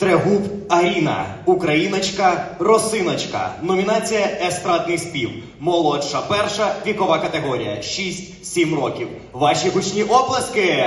Трегуб Аріна, Україночка, Росиночка. Номінація Естрадний спів. Молодша перша вікова категорія 6-7 років. Ваші гучні оплески!